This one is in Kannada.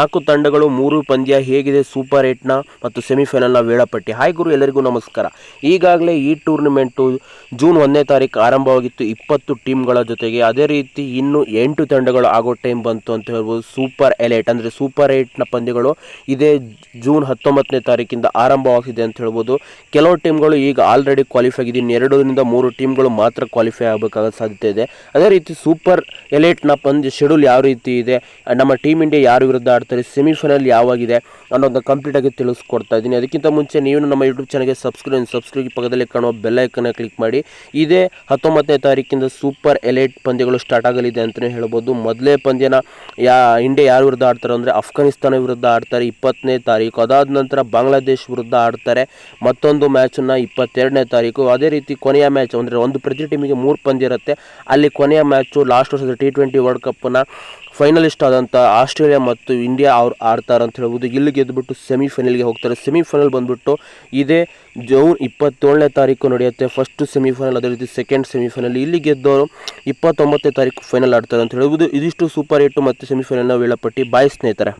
ನಾಲ್ಕು ತಂಡಗಳು ಮೂರು ಪಂದ್ಯ ಹೇಗಿದೆ ಸೂಪರ್ ಏಟ್ನ ಮತ್ತು ಸೆಮಿಫೈನಲ್ನ ವೇಳಾಪಟ್ಟಿ. ಹಾಯ್ ಗುರು, ಎಲ್ಲರಿಗೂ ನಮಸ್ಕಾರ. ಈಗಾಗಲೇ ಈ ಟೂರ್ನಿಮೆಂಟು ಜೂನ್ ಒಂದನೇ ತಾರೀಕು ಆರಂಭವಾಗಿತ್ತು. ಇಪ್ಪತ್ತು ಟೀಮ್ಗಳ ಜೊತೆಗೆ ಅದೇ ರೀತಿ ಇನ್ನು ಎಂಟು ತಂಡಗಳು ಆಗೋ ಟೈಮ್ ಬಂತು ಅಂತ ಹೇಳ್ಬೋದು. ಸೂಪರ್ ಎಲೈಟ್ ಅಂದರೆ ಸೂಪರ್ ಏಟ್ನ ಪಂದ್ಯಗಳು ಇದೇ ಜೂನ್ ಹತ್ತೊಂಬತ್ತನೇ ತಾರೀಕಿಂದ ಆರಂಭವಾಗಿದೆ ಅಂತ ಹೇಳ್ಬೋದು. ಕೆಲವು ಟೀಮ್ಗಳು ಈಗ ಆಲ್ರೆಡಿ ಕ್ವಾಲಿಫೈ ಆಗಿದೆ ಎರಡರಿಂದ ಮೂರು ಟೀಮ್ಗಳು ಮಾತ್ರ ಕ್ವಾಲಿಫೈ ಆಗಬೇಕಾದ ಸಾಧ್ಯತೆ ಇದೆ. ಅದೇ ರೀತಿ ಸೂಪರ್ ಎಲೈಟ್ನ ಪಂದ್ಯ ಶೆಡ್ಯೂಲ್ ಯಾವ ರೀತಿ ಇದೆ? ನಮ್ಮ ಟೀಮ್ ಇಂಡಿಯಾ ಯಾರು ವಿರುದ್ಧ ಆಡ್ತಾರೆ ಸೆಮಿಫೈನಲ್ ಯಾವಾಗಿದೆ ಅನ್ನೋದನ್ನ ಕಂಪ್ಲೀಟ್ ಆಗಿ ತಿಳಿಸ್ಕೊಡ್ತಾ ಇದ್ದೀನಿ. ಅದಕ್ಕಿಂತ ಮುಂಚೆ ನೀವು ನಮ್ಮ ಯೂಟ್ಯೂಬ್ ಚಾನಲ್ಗೆ ಸಬ್ಸ್ಕ್ರೈಬ್ ಸಬ್ಸ್ಕ್ರೈಬ್ ಪಕ್ಕದಲ್ಲಿ ಕಾಣುವ ಬೆಲ್ಲೈಕನ್ನ ಕ್ಲಿಕ್ ಮಾಡಿ. ಇದೇ ಹತ್ತೊಂಬತ್ತನೇ ತಾರೀಕಿಂದ ಸೂಪರ್ ಎಲೈಟ್ ಪಂದ್ಯಗಳು ಸ್ಟಾರ್ಟ್ ಆಗಲಿದೆ ಅಂತಲೇ ಹೇಳ್ಬೋದು. ಮೊದಲೇ ಪಂದ್ಯನ ಯಾ ಇಂಡಿಯಾ ಯಾರು ವಿರುದ್ಧ ಆಡ್ತಾರೆ ಅಂದರೆ ಅಫ್ಘಾನಿಸ್ತಾನ ವಿರುದ್ಧ ಆಡ್ತಾರೆ ಇಪ್ಪತ್ತನೇ ತಾರೀಕು. ಅದಾದ ನಂತರ ಬಾಂಗ್ಲಾದೇಶ್ ವಿರುದ್ಧ ಆಡ್ತಾರೆ. ಮತ್ತೊಂದು ಮ್ಯಾಚನ್ನು ಇಪ್ಪತ್ತೆರಡನೇ ತಾರೀಕು. ಅದೇ ರೀತಿ ಕೊನೆಯ ಮ್ಯಾಚ್ ಅಂದರೆ ಒಂದು ಪ್ರತಿ ಟೀಮಿಗೆ ಮೂರು ಪಂದ್ಯ ಇರುತ್ತೆ. ಅಲ್ಲಿ ಕೊನೆಯ ಮ್ಯಾಚು ಲಾಸ್ಟ್ ವರ್ಷದ ಟಿ ಟ್ವೆಂಟಿ ವರ್ಲ್ಡ್ ಕಪ್ನ ಫೈನಲಿಸ್ಟ್ ಆದಂಥ ಆಸ್ಟ್ರೇಲಿಯಾ ಮತ್ತು ಇಂಡಿಯಾ ಅವ್ರು ಆಡ್ತಾರೆ ಅಂತ ಹೇಳ್ಬೋದು. ಇಲ್ಲಿ ಗೆದ್ದುಬಿಟ್ಟು ಸೆಮಿಫೈನಲ್ಗೆ ಹೋಗ್ತಾರೆ. ಸೆಮಿಫೈನಲ್ ಬಂದುಬಿಟ್ಟು ಇದೇ ಜೂನ್ ಇಪ್ಪತ್ತೇಳನೇ ತಾರೀಕು ನಡೆಯುತ್ತೆ. ಫಸ್ಟು ಸೆಮಿಫೈನಲ್ ಅದೇ ರೀತಿ ಸೆಕೆಂಡ್ ಸೆಮಿಫೈನಲ್ ಇಲ್ಲಿ ಗೆದ್ದವರು ಇಪ್ಪತ್ತೊಂಬತ್ತನೇ ತಾರೀಕು ಫೈನಲ್ ಆಡ್ತಾರೆ ಅಂತ ಹೇಳ್ಬೋದು. ಇದಿಷ್ಟು ಸೂಪರ್ ಏಟು ಮತ್ತು ಸೆಮಿಫೈನಲ್ನ ವೇಳಾಪಟ್ಟಿ. ಬಾಯ್ ಸ್ನೇಹಿತರೆ.